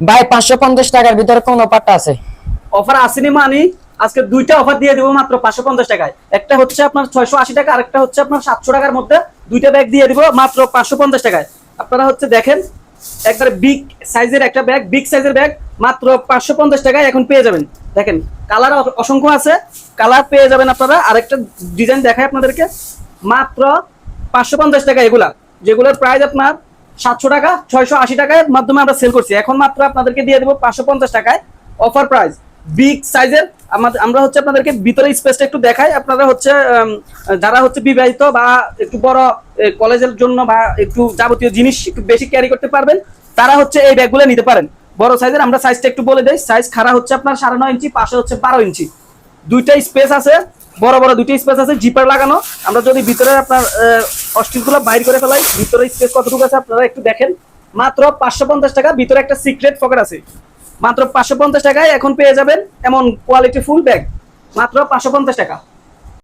ভাই, পাঁচশো পঞ্চাশ টাকার ভিতরে কোন অফারটা আছে? অফার আসেনি মানে আজকে দুইটা অফার দিয়ে দেবো মাত্র পাঁচশো পঞ্চাশ টাকায়। একটা হচ্ছে আপনার ছয়শো আশি টাকা, আরেকটা হচ্ছে আপনার সাতশো টাকার মধ্যে দুইটা ব্যাগ দিয়ে দিব মাত্র পাঁচশো পঞ্চাশ টাকায়। আপনারা হচ্ছে দেখেন, একবারে বিগ সাইজের একটা ব্যাগ বিগ সাইজের ব্যাগ মাত্র পাঁচশো পঞ্চাশ টাকায় এখন পেয়ে যাবেন। দেখেন কালার অসংখ্য আছে কালার পেয়ে যাবেন আপনারা। আরেকটা ডিজাইন দেখায় আপনাদেরকে, মাত্র পাঁচশো পঞ্চাশ টাকা এগুলা। যেগুলোর প্রাইস আপনার সাতশো টাকা, ছয়শো আশি টাকার মাধ্যমে আমরা সেল করছি। এখন মাত্র আপনাদেরকে দিয়ে দেবো পাঁচশো পঞ্চাশ টাকায় অফার প্রাইস বিগ সাইজের আমাদের আমরা হচ্ছে আপনাদেরকে ভিতরে স্পেসটা একটু দেখাই। আপনারা হচ্ছে যারা হচ্ছে বিবাহিত বা একটু বড় কলেজের জন্য বা একটু যাবতীয় জিনিস একটু বেশি ক্যারি করতে পারবেন, তারা হচ্ছে এই ব্যাগগুলো নিতে পারেন। বড় সাইজের আমরা সাইজটা একটু বলে দেই। সাইজ খাড়া হচ্ছে আপনার সাড়ে নয় ইঞ্চি, পাশে হচ্ছে বারো ইঞ্চি। দুইটা স্পেস আছে, বড় বড় দুইটা স্পেস আছে জিপার লাগানো। আমরা যদি ভিতরে আপনার অস্টিসগুলো বাইর করে ফেলাই। ভিতরে স্পেস কতটুকু আছে আপনারা একটু দেখেন। মাত্র পাঁচশো পঞ্চাশ টাকা, ভিতরে একটা সিক্রেট পকেট আছে। মাত্র পাঁচশো পঞ্চাশ টাকায় এখন পেয়ে যাবেন এমন কোয়ালিটি ফুল ব্যাগ মাত্র পাঁচশো পঞ্চাশ টাকা।